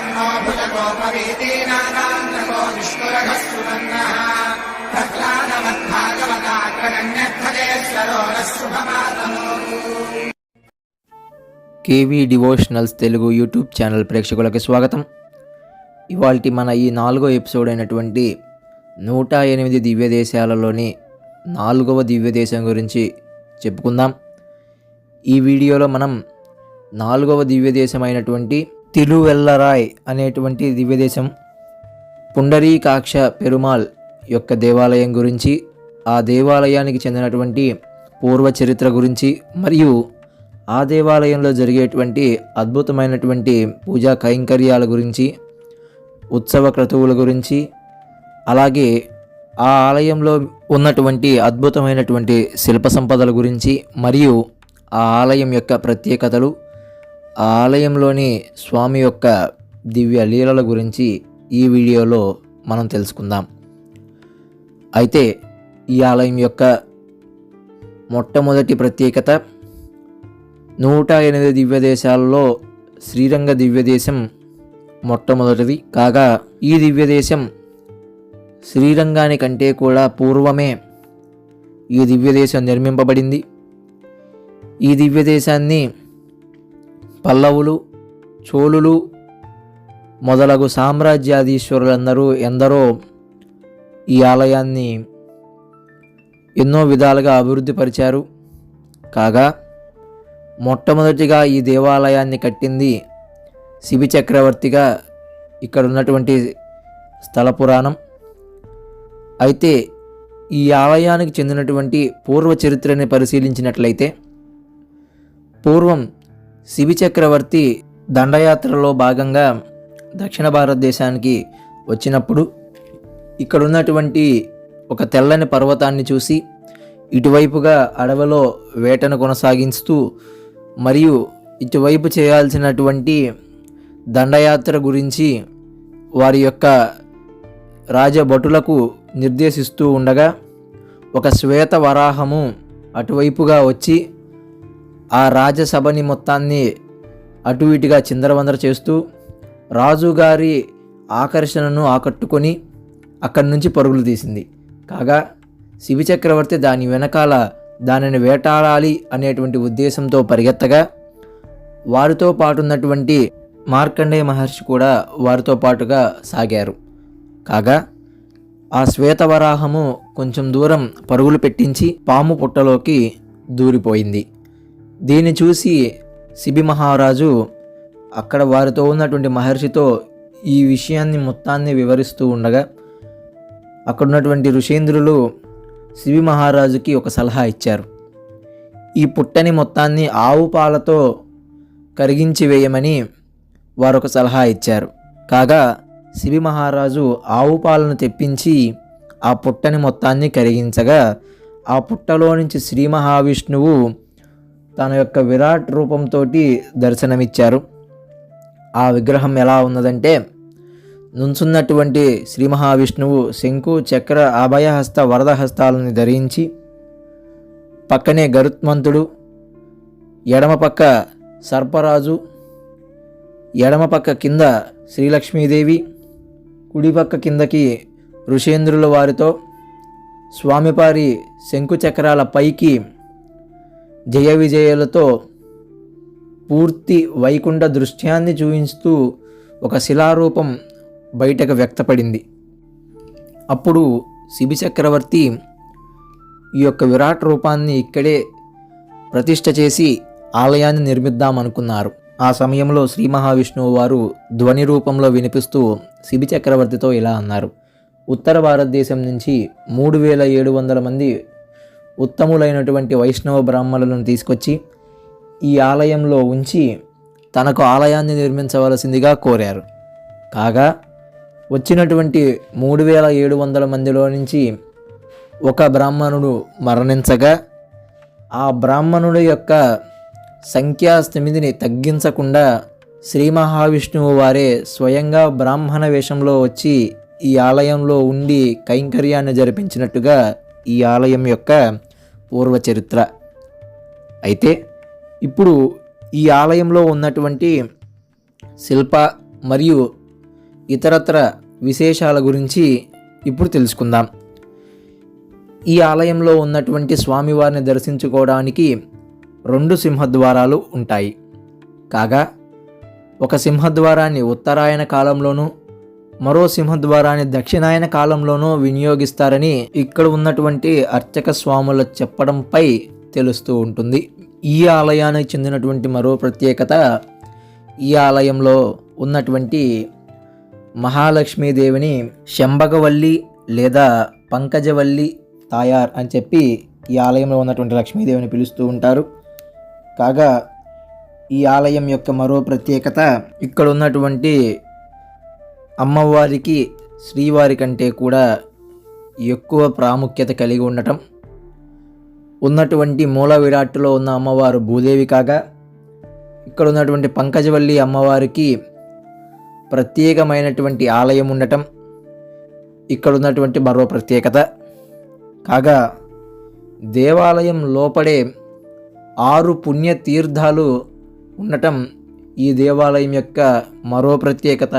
तन्नो भुजगोपवीतीनागान्तको निष्कुरघः सुमन्नः प्रह्लादमद्भागवताग्रगण्यध्वजेश्वरो नः शुभमातनोतु KV devotionals Telugu YouTube channel ప్రేక్షకులకి స్వాగతం ఇవాల్టి మన ఈ నాలుగో ఎపిసోడ్ అయినటువంటి నూట ఎనిమిది దివ్య దేశాలలోని నాలుగవ దివ్య దేశం గురించి చెప్పుకుందాం ఈ వీడియోలో మనం నాలుగవ దివ్య దేశం అయినటువంటి తిరువెల్లరాయ్ అనేటువంటి దివ్యదేశం పుండరీకాక్ష పెరుమాల్ యొక్క దేవాలయం గురించి ఆ దేవాలయానికి చెందినటువంటి పూర్వ చరిత్ర గురించి మరియు ఆ దేవాలయంలో జరిగేటువంటి అద్భుతమైనటువంటి పూజా కైంకర్యాల గురించి ఉత్సవ క్రతువుల గురించి అలాగే ఆ ఆలయంలో ఉన్నటువంటి అద్భుతమైనటువంటి శిల్ప సంపదల గురించి మరియు ఆ ఆలయం యొక్క ప్రత్యేకతలు ఆలయంలోని స్వామి యొక్క దివ్య లీలల గురించి ఈ వీడియోలో మనం తెలుసుకుందాం. అయితే ఈ ఆలయం యొక్క మొట్టమొదటి ప్రత్యేకత నూట ఎనిమిది దివ్య దేశాలలో శ్రీరంగ దివ్య దేశం మొట్టమొదటిది. కాగా ఈ దివ్య దేశం శ్రీరంగానికంటే కూడా పూర్వమే ఈ దివ్య దేశం నిర్మింపబడింది. ఈ దివ్య దేశాన్ని పల్లవులు చోళులు మొదలగు సామ్రాజ్యాధీశ్వరులందరూ ఎందరో ఈ ఆలయాన్ని ఎన్నో విధాలుగా అభివృద్ధి పరిచారు. కాగా మొట్టమొదటిగా ఈ దేవాలయాన్ని కట్టింది శిబి చక్రవర్తిగా ఇక్కడ ఉన్నటువంటి స్థల పురాణం. అయితే ఈ ఆలయానికి చెందినటువంటి పూర్వ చరిత్రని పరిశీలించినట్లయితే పూర్వం శిబి చక్రవర్తి దండయాత్రలో భాగంగా దక్షిణ భారతదేశానికి వచ్చినప్పుడు ఇక్కడ ఉన్నటువంటి ఒక తెల్లని పర్వతాన్ని చూసి ఇటువైపుగా అడవిలో వేటను కొనసాగిస్తూ మరియు ఇటువైపు చేయాల్సినటువంటి దండయాత్ర గురించి వారి యొక్క రాజభటులకు నిర్దేశిస్తూ ఉండగా ఒక శ్వేత వరాహము అటువైపుగా వచ్చి ఆ రాజసభని మొత్తాన్ని అటు ఇటుగా చిందరవందర చేస్తూ రాజుగారి ఆకర్షణను ఆకట్టుకొని అక్కడి నుంచి పరుగులు తీసింది. కాగా శివి చక్రవర్తి దాని వెనకాల దానిని వేటాడాలి అనేటువంటి ఉద్దేశంతో పరిగెత్తగా వారితో పాటు ఉన్నటువంటి మార్కండేయ మహర్షి కూడా వారితో పాటుగా సాగారు. కాగా ఆ శ్వేతవరాహము కొంచెం దూరం పరుగులు పెట్టించి పాము పుట్టలోకి దూరిపోయింది. దీన్ని చూసి శిబి మహారాజు అక్కడ వారితో ఉన్నటువంటి మహర్షితో ఈ విషయాన్ని మొత్తాన్ని వివరిస్తూ ఉండగా అక్కడ ఉన్నటువంటి ఋషేంద్రులు శివి మహారాజుకి ఒక సలహా ఇచ్చారు. ఈ పుట్టని మొత్తాన్ని ఆవు పాలతో కరిగించి వేయమని వారు ఒక సలహా ఇచ్చారు. కాగా శివి మహారాజు ఆవు పాలను తెప్పించి ఆ పుట్టని మొత్తాన్ని కరిగించగా ఆ పుట్టలో నుంచి శ్రీ మహావిష్ణువు తన యొక్క విరాట్ రూపంతో దర్శనమిచ్చారు. ఆ విగ్రహం ఎలా ఉన్నదంటే నుంచున్నటువంటి శ్రీ మహావిష్ణువు శంకు చక్ర అభయహస్త వరదహస్తాలను ధరించి పక్కనే గరుత్మంతుడు ఎడమ పక్క సర్పరాజు ఎడమ పక్క కింద శ్రీలక్ష్మీదేవి కుడిపక్క కిందకి ఋషేంద్రుల వారితో స్వామిపారి శంకు చక్రాల పైకి జయ విజయాలతో పూర్తి వైకుంఠ దృశ్యాన్ని చూపిస్తూ ఒక శిలారూపం బయటకు వ్యక్తపడింది. అప్పుడు శిబి చక్రవర్తి ఈ యొక్క విరాట్ రూపాన్ని ఇక్కడే ప్రతిష్ట చేసి ఆలయాన్ని నిర్మిద్దామనుకున్నారు ఆ సమయంలో శ్రీ మహావిష్ణువు వారు ధ్వని రూపంలో వినిపిస్తూ శిబి చక్రవర్తితో ఇలా అన్నారు. ఉత్తర భారతదేశం నుంచి మూడు వేల ఏడు వందల మంది ఉత్తములైనటువంటి వైష్ణవ బ్రాహ్మణులను తీసుకొచ్చి ఈ ఆలయంలో ఉంచి తనకు ఆలయాన్ని నిర్మించవలసిందిగా కోరారు. కాగా వచ్చినటువంటి మూడు వేల ఏడు వందల మందిలో నుంచి ఒక బ్రాహ్మణుడు మరణించగా ఆ బ్రాహ్మణుడి యొక్క సంఖ్యా స్థిమితిని తగ్గించకుండా శ్రీ మహావిష్ణువు వారే స్వయంగా బ్రాహ్మణ వేషంలో వచ్చి ఈ ఆలయంలో ఉండి కైంకర్యాన్ని జరిపించినట్టుగా ఈ ఆలయం యొక్క పూర్వ చరిత్ర. అయితే ఇప్పుడు ఈ ఆలయంలో ఉన్నటువంటి శిల్ప మరియు ఇతరత్ర విశేషాల గురించి ఇప్పుడు తెలుసుకుందాం. ఈ ఆలయంలో ఉన్నటువంటి స్వామివారిని దర్శించుకోవడానికి రెండు సింహద్వారాలు ఉంటాయి. కాగా ఒక సింహద్వారాన్ని ఉత్తరాయణ కాలంలోనూ మరో సింహద్వారాన్ని దక్షిణాయన కాలంలోనూ వినియోగిస్తారని ఇక్కడ ఉన్నటువంటి అర్చక స్వాముల చెప్పడంపై తెలుస్తూ ఉంటుంది. ఈ ఆలయానికి చెందినటువంటి మరో ప్రత్యేకత ఈ ఆలయంలో ఉన్నటువంటి మహాలక్ష్మీదేవిని శంబగవల్లి లేదా పంకజవల్లి తాయార్ అని చెప్పి ఈ ఆలయంలో ఉన్నటువంటి లక్ష్మీదేవిని పిలుస్తూ ఉంటారు. కాగా ఈ ఆలయం యొక్క మరో ప్రత్యేకత ఇక్కడ ఉన్నటువంటి అమ్మవారికి శ్రీవారి కంటే కూడా ఎక్కువ ప్రాముఖ్యత కలిగి ఉండటం. ఉన్నటువంటి మూల విరాట్టులో ఉన్న అమ్మవారు భూదేవి కాగా ఇక్కడ ఉన్నటువంటి పంకజవల్లి అమ్మవారికి ప్రత్యేకమైనటువంటి ఆలయం ఉండటం. ఇక్కడ ఉన్నటువంటి మరో ప్రత్యేకత కాగా దేవాలయం లోపడే ఆరు పుణ్య తీర్థాలు ఉండటం ఈ దేవాలయం యొక్క మరో ప్రత్యేకత.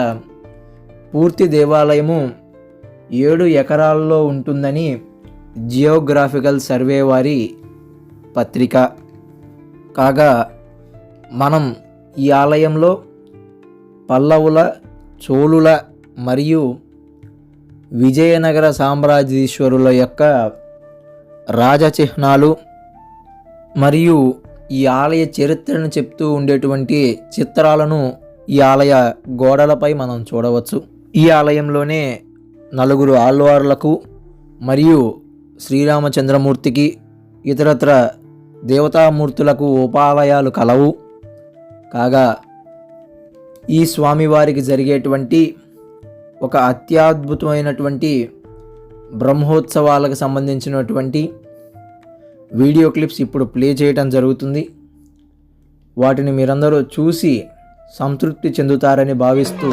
పూర్తి దేవాలయము ఏడు ఎకరాల్లో ఉంటుందని జియోగ్రాఫికల్ సర్వే వారి పత్రిక. కాగా మనం ఈ ఆలయంలో పల్లవుల చోళుల మరియు విజయనగర సామ్రాజ్యేశ్వరుల యొక్క రాజచిహ్నాలు మరియు ఈ ఆలయ చరిత్రను చెప్తూ ఉండేటువంటి చిత్రాలను ఈ ఆలయ గోడలపై మనం చూడవచ్చు. ఈ ఆలయంలోనే నలుగురు ఆళ్వార్లకు మరియు శ్రీరామచంద్రమూర్తికి ఇతరత్ర దేవతామూర్తులకు ఉపాలయాలు కలవు. కాగా ఈ స్వామివారికి జరిగేటువంటి ఒక అత్యద్భుతమైనటువంటి బ్రహ్మోత్సవాలకు సంబంధించినటువంటి వీడియో క్లిప్స్ ఇప్పుడు ప్లే చేయటం జరుగుతుంది. వాటిని మీరందరూ చూసి సంతృప్తి చెందుతారని భావిస్తూ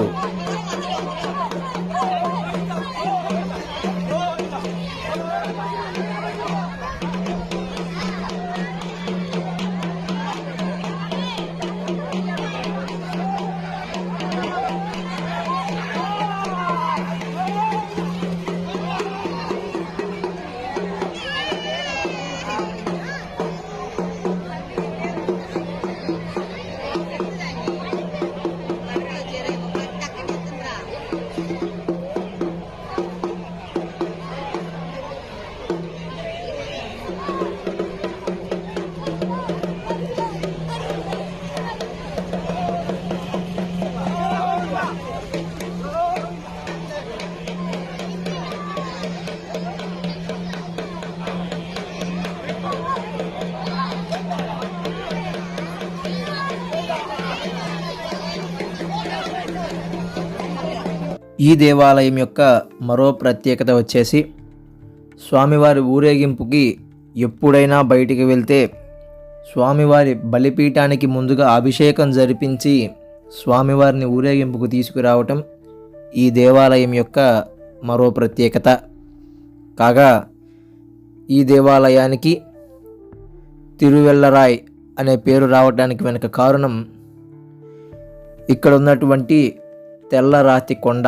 ఈ దేవాలయం యొక్క మరో ప్రత్యేకత వచ్చేసి స్వామివారి ఊరేగింపుకి ఎప్పుడైనా బయటికి వెళ్తే స్వామివారి బలిపీఠానికి ముందుగా అభిషేకం జరిపించి స్వామివారిని ఊరేగింపుకు తీసుకురావటం ఈ దేవాలయం యొక్క మరో ప్రత్యేకత. కాగా ఈ దేవాలయానికి తిరువెల్లరాయ్ అనే పేరు రావడానికి వెనుక కారణం ఇక్కడ ఉన్నటువంటి తెల్లరాతి కొండ.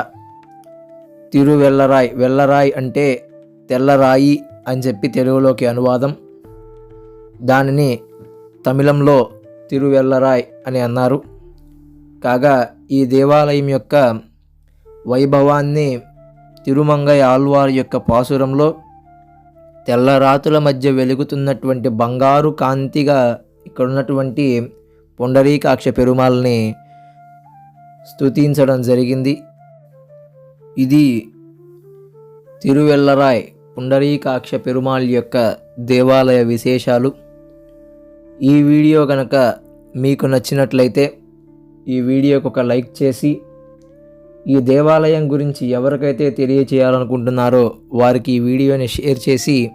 తిరువెల్లరాయ్ వెల్లరాయ్ అంటే తెల్లరాయి అని చెప్పి తెలుగులోకి అనువాదం. దానిని తమిళంలో తిరువెల్లరాయ్ అని అన్నారు. కాగా ఈ దేవాలయం యొక్క వైభవాన్ని తిరుమంగయ్య ఆల్వార్ యొక్క పాసురంలో తెల్లరాతుల మధ్య వెలుగుతున్నటువంటి బంగారు కాంతిగా ఇక్కడ ఉన్నటువంటి పొండరీకాక్ష పెరుమాల్ని స్తుతించడం జరిగింది. ఇది తిరువెల్లరాయ్ పుండరీకాక్ష పెరుమాళ్ యొక్క దేవాలయ విశేషాలు. ఈ వీడియో కనుక మీకు నచ్చినట్లయితే ఈ వీడియోకి ఒక లైక్ చేసి ఈ దేవాలయం గురించి ఎవరికైతే తెలియచేయాలనుకుంటున్నారో వారికి ఈ వీడియోని షేర్ చేసి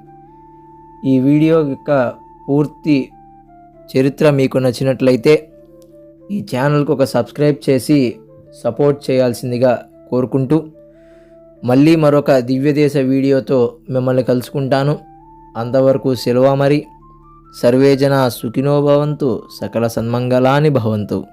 ఈ వీడియో యొక్క పూర్తి చరిత్ర మీకు నచ్చినట్లయితే ఈ ఛానల్కు ఒక సబ్స్క్రైబ్ చేసి సపోర్ట్ చేయాల్సిందిగా కోరుకుంటూ మళ్ళీ మరొక దివ్యదేశ వీడియోతో మిమ్మల్ని కలుసుకుంటాను. అంతవరకు సెలవు మరి సర్వేజన సుఖినో భవంతు సకల సన్మంగళాని భవంతు.